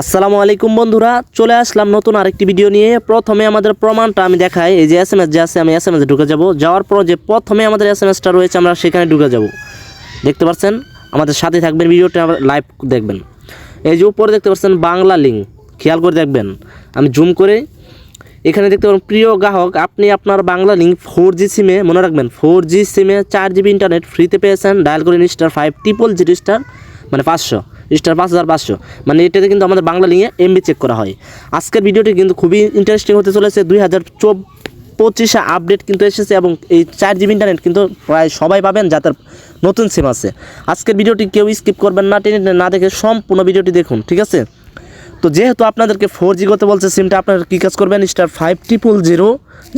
আসসালামু আলাইকুম বন্ধুরা, চলে আসলাম নতুন আরেকটি ভিডিও নিয়ে। প্রথমে আমাদের প্রমাণটা আমি দেখাই, এই যে এস এম এস যে আছে, আমি এস এম এস ঢুকে যাব। যাওয়ার পর যে প্রথমে আমাদের এস এম এসটা রয়েছে, আমরা সেখানে ঢুকে যাব। দেখতে পাচ্ছেন? আমাদের সাথে থাকবেন, ভিডিওটা লাইভ দেখবেন। এই যে উপরে দেখতে পাচ্ছেন, বাংলা লিঙ্ক খেয়াল করে দেখবেন। আমি জুম করে, এখানে দেখতে পারেন প্রিয় গ্রাহক, আপনি আপনার বাংলা লিঙ্ক ফোর জি সিমে মনে রাখবেন ফোর জি সিমে চার জিবি ইন্টারনেট ফ্রিতে পেয়েছেন। ডায়াল করে star five triple zero star মানে পাঁচশো স্টার পাঁচ হাজার পাঁচশো। মানে এটাতে কিন্তু আমাদের বাংলা লিঙ্কে এমবি চেক করা হয়। আজকের ভিডিওটি কিন্তু খুবই ইন্টারেস্টিং হতে চলেছে। দুই হাজার পঁচিশে আপডেট কিন্তু এসেছে এবং এই চার জিবি ইন্টারনেট কিন্তু প্রায় সবাই পাবেন যাদের নতুন সিম আছে। আজকের ভিডিওটি কেউ স্কিপ করবেন না, টেনে না দেখে সম্পূর্ণ ভিডিওটি দেখুন, ঠিক আছে? তো যেহেতু আপনাদেরকে ফোর জি করতে বলছে সিমটা আপনারা কী কাজ করবেন? Star five triple zero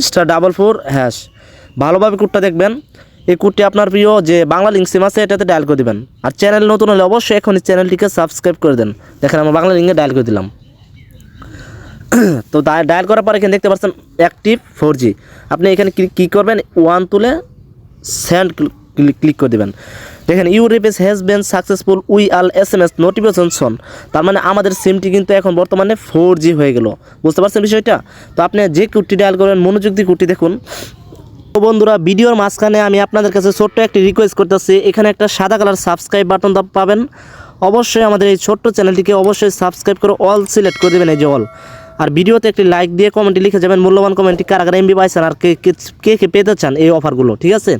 star double four hash ভালোভাবে কোডটা দেখবেন। এই কোডটি আপনার প্রিয় যে বাংলা লিঙ্ক সিম আছে, এটাতে ডায়াল করে দেবেন। আর চ্যানেল নতুন হলে অবশ্যই এখন চ্যানেলটিকে সাবস্ক্রাইব করে দেন। দেখেন আমার বাংলা লিঙ্কে ডায়াল করে দিলাম। তো ডায়াল করার পর এখানে দেখতে পাচ্ছেন অ্যাক্টিভ ফোর জি। আপনি এখানে কী করবেন? ওয়ান তুলে সেন্ড ক্লিক করে দেবেন। দেখেন, you রিপেস has been successful we all S M S notification তার মানে আমাদের সিমটি কিন্তু এখন বর্তমানে ফোর জি হয়ে গেল। বুঝতে পারছেন বিষয়টা? তো আপনি যে কুটটি ডায়াল করবেন, মনোযোগ দিয়ে কুটটি দেখুন। তো বন্ধুরা, ভিডিওর মাঝখানে আমি আপনাদের কাছে ছোট্ট একটি রিকোয়েস্ট করতেছি। এখানে একটা সাদা কালার সাবস্ক্রাইব বাটন পাবেন। অবশ্যই আমাদের এই ছোট্ট চ্যানেলটিকে অবশ্যই সাবস্ক্রাইব করে অল সিলেক্ট করে দেবেন, এই যে অল আর ভিডিওতে একটি লাইক দিয়ে কমেন্টে লিখে যাবেন, মূল্যবান কমেন্টটি কারা কারা এমবি পাইছেন আর কে কে কে কে পেতে চান এই অফারগুলো ঠিক আছে?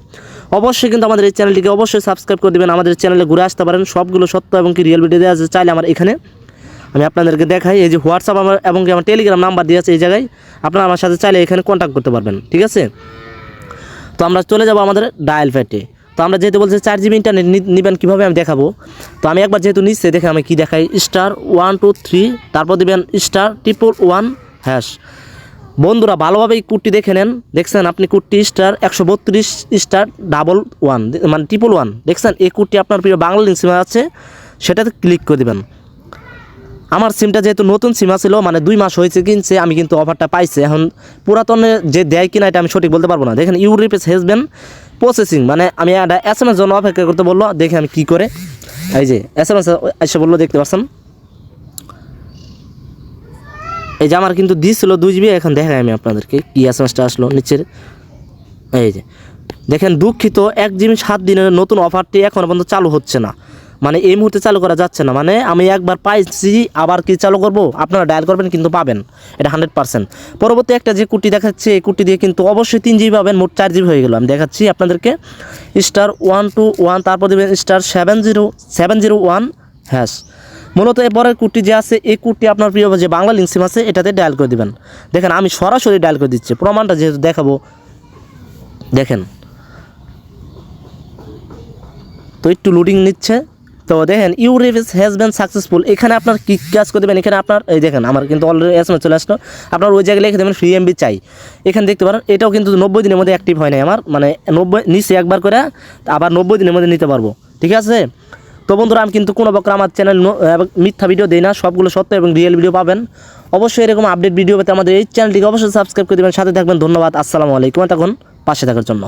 অবশ্যই কিন্তু আমাদের এই চ্যানেলটিকে অবশ্যই সাবস্ক্রাইব করে দেবেন, আমাদের চ্যানেলে ঘুরে আসতে পারেন। সবগুলো সত্য এবং কি রিয়েল ভিডিও দেওয়া আছে, চাইলে আমার এখানে আমি আপনাদেরকে দেখাই। এই যে হোয়াটসঅ্যাপ আমার এবং আমার টেলিগ্রাম নাম্বার দিয়ে আছে এই জায়গায়। আপনারা আমার সাথে চাইলে এখানে কন্ট্যাক্ট করতে পারবেন, ঠিক আছে? তো আমরা চলে যাব আমাদের ডায়াল প্যাটে তো আমরা যেহেতু বলছি চার জিবি ইন্টারনেট নেবেন কীভাবে আমি দেখাবো। তো আমি একবার যেহেতু নিচ্ছে, দেখে আমি কী দেখাই। স্টার ওয়ান টু থ্রি তারপর দেবেন স্টার ট্রিপল ওয়ান হ্যাশ বন্ধুরা ভালোভাবে এই কুটটি দেখে নেন। দেখছেন আপনি কুটটি স্টার একশো বত্রিশ স্টার ডাবল ওয়ান মানে ট্রিপল ওয়ান দেখছেন এই কুটটি আপনার প্রিয় বাংলা লিঙ্ক আছে, সেটাতে ক্লিক করে দেবেন। আমার সিমটা যেহেতু নতুন সিম ছিল মানে দুই মাস হয়েছে কিনছে, আমি কিন্তু অফারটা পাইছি। এখন পুরাতনে যে দেয় কিনা এটা আমি সঠিক বলতে পারব না। দেখেন ইউ রিপেস হেজবেন প্রসেসিং মানে আমি একটা এস এম এস জন্য অপেক্ষা করতে বলল, দেখে আমি কী করে। এই যে এস এম এস এসে বলল, দেখতে পাচ্ছেন? এই যে আমার কিন্তু দিয়েছিল দুই জিবি এখন দেখাই আমি আপনাদেরকে কী এস এম এসটা আসলো নিচের। এই যে, দেখেন, দুঃখিত, এক জিবি সাত দিনের নতুন অফারটি এখনও পর্যন্ত চালু হচ্ছে না। মানে এই মুহূর্তে চালু করা যাচ্ছে না। মানে আমি একবার পাইছি, আবার কি চালু করব? আপনারা ডায়াল করবেন কিন্তু পাবেন। এটা হান্ড্রেড পার্সেন্ট। পরবর্তী একটা যে কুটি দেখাচ্ছে, এই কুটি দিয়ে কিন্তু অবশ্যই তিন জিবি পাবেন, মোট চার জিবি হয়ে গেল। আমি দেখাচ্ছি আপনাদেরকে। স্টার ওয়ান টু ওয়ান, তারপর দেবেন star seven zero seven zero one hash. মূলত এরপরের কুটি যে আছে, এই কুটি আপনার প্রিয় যে বাংলা লিঙ্ক সিম আছে, এটাতে ডায়াল করে দেবেন। দেখেন, আমি সরাসরি ডায়াল করে দিচ্ছি। প্রমাণটা যেহেতু দেখাবো, দেখেন। তো একটু লোডিং নিচ্ছে। তো দেখেন ইউ রিভিস হ্যাজ বেন সাকসেসফুল এখানে আপনার কী কাজ করে দেবেন এখানে আপনার, এই দেখেন, আমার কিন্তু অলরেডি এস চলে আসলো। আপনার ওই জায়গায় লিখে দেবেন ফ্রি এমবি চাই। এখানে দেখতে পারেন, এটাও কিন্তু নব্বই দিনের মধ্যে অ্যাক্টিভ হয় না আমার। মানে নব্বই, নিচে একবার করে আবার নব্বই দিনের মধ্যে নিতে পারব। ঠিক আছে? তো বন্ধুরা, আমি কিন্তু কোনো প্রকার আমার চ্যানেল মিথ্যা ভিডিও দিই না। সবগুলো সত্য এবং রিয়েল ভিডিও পাবেন। অবশ্যই এরকম আপডেট ভিডিও পেতে আমাদের এই চ্যানেলটিকে অবশ্যই সাবস্ক্রাইব করে দেবেন। সাথে থাকবেন। ধন্যবাদ। আসসালামু আলাইকুম। তখন পাশে থাকার জন্য।